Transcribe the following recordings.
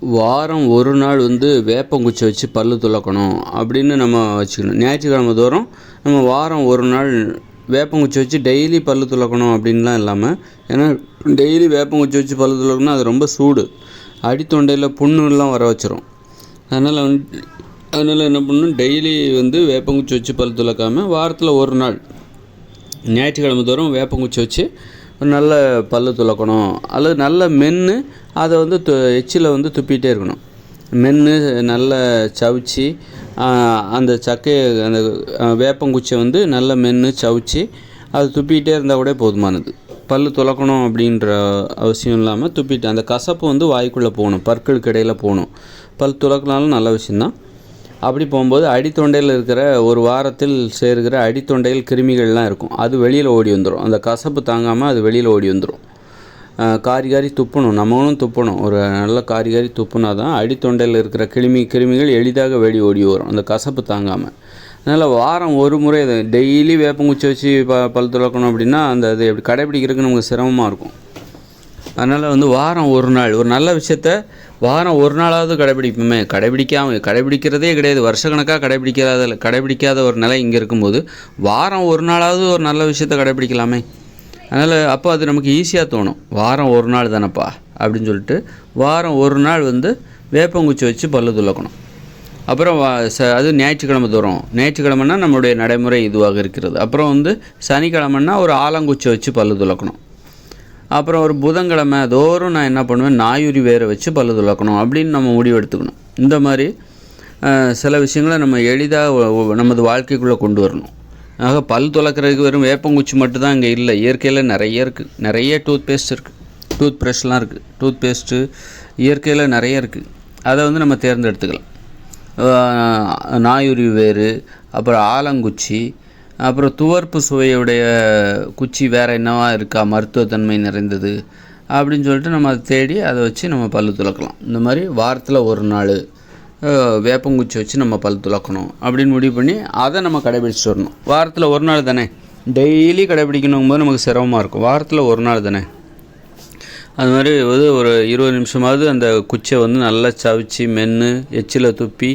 வாரம் ஒரு நாள் வந்து வேப்பங்குச்சி வச்சு பல்லு துலக்கணும் அப்படின்னு நம்ம வச்சுக்கணும். ஞாயிற்றுக்கிழமை தோறும் நம்ம வாரம் ஒரு நாள் வேப்பங்குச்சி வச்சு டெய்லி பல்லு துலக்கணும் அப்படின்லாம் இல்லாமல் ஏன்னா டெய்லி வேப்பங்குச்சி வச்சு பல்லு துளக்கணும் அது ரொம்ப சூடு. அடித்தொண்டையில் புண்ணுலாம் வர வச்சிரும். அதனால் வந்து அதனால் என்ன பண்ணணும்? டெய்லி வந்து வேப்பங்குச்சி வச்சு பல் துளக்காமல் வாரத்தில் ஒரு நாள் ஞாயிற்றுக்கிழமை தோறும் வேப்பங்குச்சி வச்சு நல்ல பல்லு துலக்கணும். அல்லது நல்ல மென்று அதை வந்து து எச்சில் வந்து துப்பிகிட்டே இருக்கணும். மென்று நல்ல சவிச்சு அந்த சக்கையை அந்த வேப்பங்குச்சியை வந்து நல்ல மென்று சவிச்சு அது துப்பிக்கிட்டே இருந்தால் கூட போதுமானது. பல்லு துலக்கணும் அப்படின்ற அவசியம் இல்லாமல் துப்பிட்டு அந்த கசப்பு வந்து வாய்க்குள்ளே போகணும். பற்களுக்கு இடையில் போகணும். பல் துலக்கினாலும் நல்ல விஷயந்தான் அப்படி போகும்போது அடித்தொண்டையில் இருக்கிற ஒரு வாரத்தில் சேர்கிற அடித்தொண்டையில் கிருமிகள்லாம் இருக்கும். அது வெளியில் ஓடி வந்துடும் அந்த கசப்பு தாங்காமல் அது வெளியில் ஓடி வந்துடும் காரி காரி துப்பணும். நம்மளும் துப்பணும். ஒரு நல்ல காரி காரி துப்புனா தான் அடித்தொண்டையில் இருக்கிற கிருமி கிருமிகள் எளிதாக வெளி ஓடி வரும். அந்த கசப்பு தாங்காமல் அதனால் வாரம் ஒரு முறை டெய்லி வேப்பங்குச்சி வச்சு ப பல் துளக்கணும் அப்படின்னா அந்த அது எப்படி கடைப்பிடிக்கிறதுக்கு நமக்கு சிரமமாக இருக்கும். அதனால் வந்து வாரம் ஒரு நாள் ஒரு நல்ல விஷயத்த வாரம் ஒரு நாளாவது கடைபிடிப்போமே. கடைபிடிக்காமல் கடைபிடிக்கிறதே கிடையாது. வருஷக்கணக்காக கடைபிடிக்காத கடைபிடிக்காத ஒரு நிலை இங்கே இருக்கும்போது வாரம் ஒரு நாளாவது ஒரு நல்ல விஷயத்த கடைபிடிக்கலாமே. அதனால் அப்போ அது நமக்கு ஈஸியாக தோணும். வாரம் ஒரு நாள் தானேப்பா? அப்படின்னு சொல்லிட்டு வாரம் ஒரு நாள் வந்து வேப்பங்குச்சி வச்சு பல்லு துளக்கணும் அப்புறம் ச அது ஞாயிற்றுக்கிழமை தோறும். ஞாயிற்றுக்கிழமைனா நம்மளுடைய நடைமுறை இதுவாக இருக்கிறது. அப்புறம் வந்து சனிக்கிழமைன்னா ஒரு ஆலங்குச்சி வச்சு பல்லு துளக்கணும் அப்புறம் ஒரு புதன்கிழமை தோறும் நான் என்ன பண்ணுவேன் நாயுரி வேரை வச்சு பல்லு துளக்கணும் அப்படின்னு நம்ம முடிவு எடுத்துக்கணும் இந்த மாதிரி சில விஷயங்களை நம்ம எளிதாக நமது வாழ்க்கைக்குள்ளே கொண்டு வரணும். ஆக பல் துளக்கிறதுக்கு வெறும் வேப்பங்குச்சி மட்டும்தான் இங்கே இல்லை. இயற்கையில் நிறைய இருக்குது நிறைய டூத் பேஸ்ட் இருக்குது டூத் ப்ரஷ்லாம் இருக்குது டூத் பேஸ்ட்டு இயற்கையில் நிறைய இருக்குது அதை வந்து நம்ம தேர்ந்தெடுத்துக்கலாம். நாயுரி வேறு அப்புறம் ஆலங்குச்சி அப்புறம் துவர்ப்பு சுவையுடைய குச்சி வேறு என்னவா இருக்கா? மருத்துவத்தன்மை நிறைந்தது அப்படின்னு சொல்லிட்டு நம்ம அதை தேடி அதை வச்சு நம்ம பல் துளக்கலாம் இந்த மாதிரி வாரத்தில் ஒரு நாள் வேப்பங்குச்சி வச்சு நம்ம பல் துளக்கணும் அப்படின்னு முடிவு பண்ணி அதை நம்ம கடைபிடிச்சிட்டு வரணும். வாரத்தில் ஒரு நாள் தானே? டெய்லி கடைபிடிக்கணும் போது நமக்கு சிரமமாக இருக்கும். வாரத்தில் ஒரு நாள் தானே? அது மாதிரி வந்து ஒரு இருபது நிமிஷமாவது அந்த குச்சியை வந்து நல்லா சவிச்சு மென்று எச்சில் துப்பி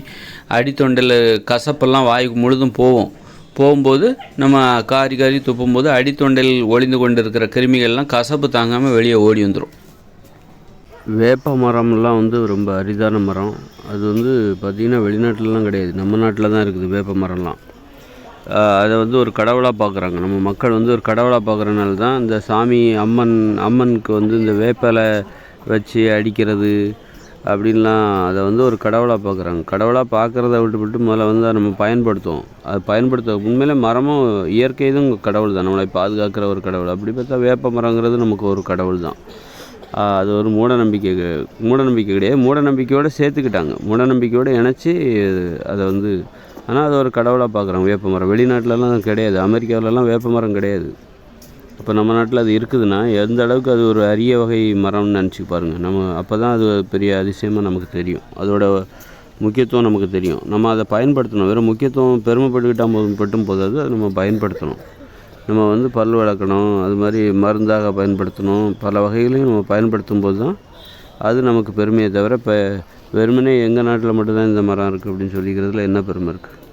அடித்தொண்டையில் கசப்பெல்லாம் வாய்க்கு முழுதும் போவோம் போகும்போது நம்ம காரி காரி துப்பும்போது அடித்தொண்டையில் ஒளிந்து கொண்டு இருக்கிற கிருமிகள்லாம் கசப்பு தாங்காமல் வெளியே ஓடி வந்துடும் வேப்ப மரம்லாம் வந்து ரொம்ப அரிதான மரம். அது வந்து பார்த்திங்கன்னா வெளிநாட்டிலலாம் கிடையாது. நம்ம நாட்டில் தான் இருக்குது வேப்ப மரம்லாம். அதை வந்து ஒரு கடவுளாக பார்க்குறாங்க. நம்ம மக்கள் வந்து ஒரு கடவுளாக பார்க்குறனால தான் இந்த சாமி அம்மன் அம்மனுக்கு வந்து இந்த வேப்பலை வச்சு அடிக்கிறது அப்படின்லாம் அதை வந்து ஒரு கடவுளாக பார்க்குறாங்க. கடவுளாக பார்க்குறத விட்டுவிட்டு முதல்ல வந்து அதை நம்ம பயன்படுத்துவோம். அது பயன்படுத்த உண்மையிலே மரமும் இயற்கை இதுவும் கடவுள் தான். நம்மளை பாதுகாக்கிற ஒரு கடவுள். அப்படி பார்த்தா வேப்ப மரங்கிறது நமக்கு ஒரு கடவுள் தான். அது ஒரு மூட நம்பிக்கை மூட நம்பிக்கை கிடையாது. மூட நம்பிக்கையோடு சேர்த்துக்கிட்டாங்க. மூட நம்பிக்கையோடு இணைச்சி அதை வந்து ஆனால் அது ஒரு கடவுளாக பார்க்குறாங்க. வேப்ப மரம். வெளிநாட்டிலலாம் கிடையாது. அமெரிக்காவிலலாம் வேப்ப மரம் கிடையாது. இப்போ நம்ம நாட்டில் அது இருக்குதுன்னா எந்த அளவுக்கு அது ஒரு அரிய வகை மரம்னு நினச்சி பாருங்கள் நம்ம அப்போ தான் அது பெரிய அதிசயமாக நமக்கு தெரியும். அதோட முக்கியத்துவம் நமக்கு தெரியும். நம்ம அதை பயன்படுத்தணும். வெறும் முக்கியத்துவம் பெருமைப்பட்டுக்கிட்டால் போதும் பட்டும் போதாது அதை நம்ம பயன்படுத்தணும். நம்ம வந்து பல் வளர்க்கணும் அது மாதிரி மருந்தாக பயன்படுத்தணும். பல வகைகளையும் நம்ம பயன்படுத்தும் போது தான் அது நமக்கு பெருமையை தவிர இப்போ வெறுமனே எங்கள் நாட்டில் மட்டும்தான் இந்த மரம் இருக்குது அப்படின்னு சொல்லிக்கிறதுல என்ன பெருமை இருக்குது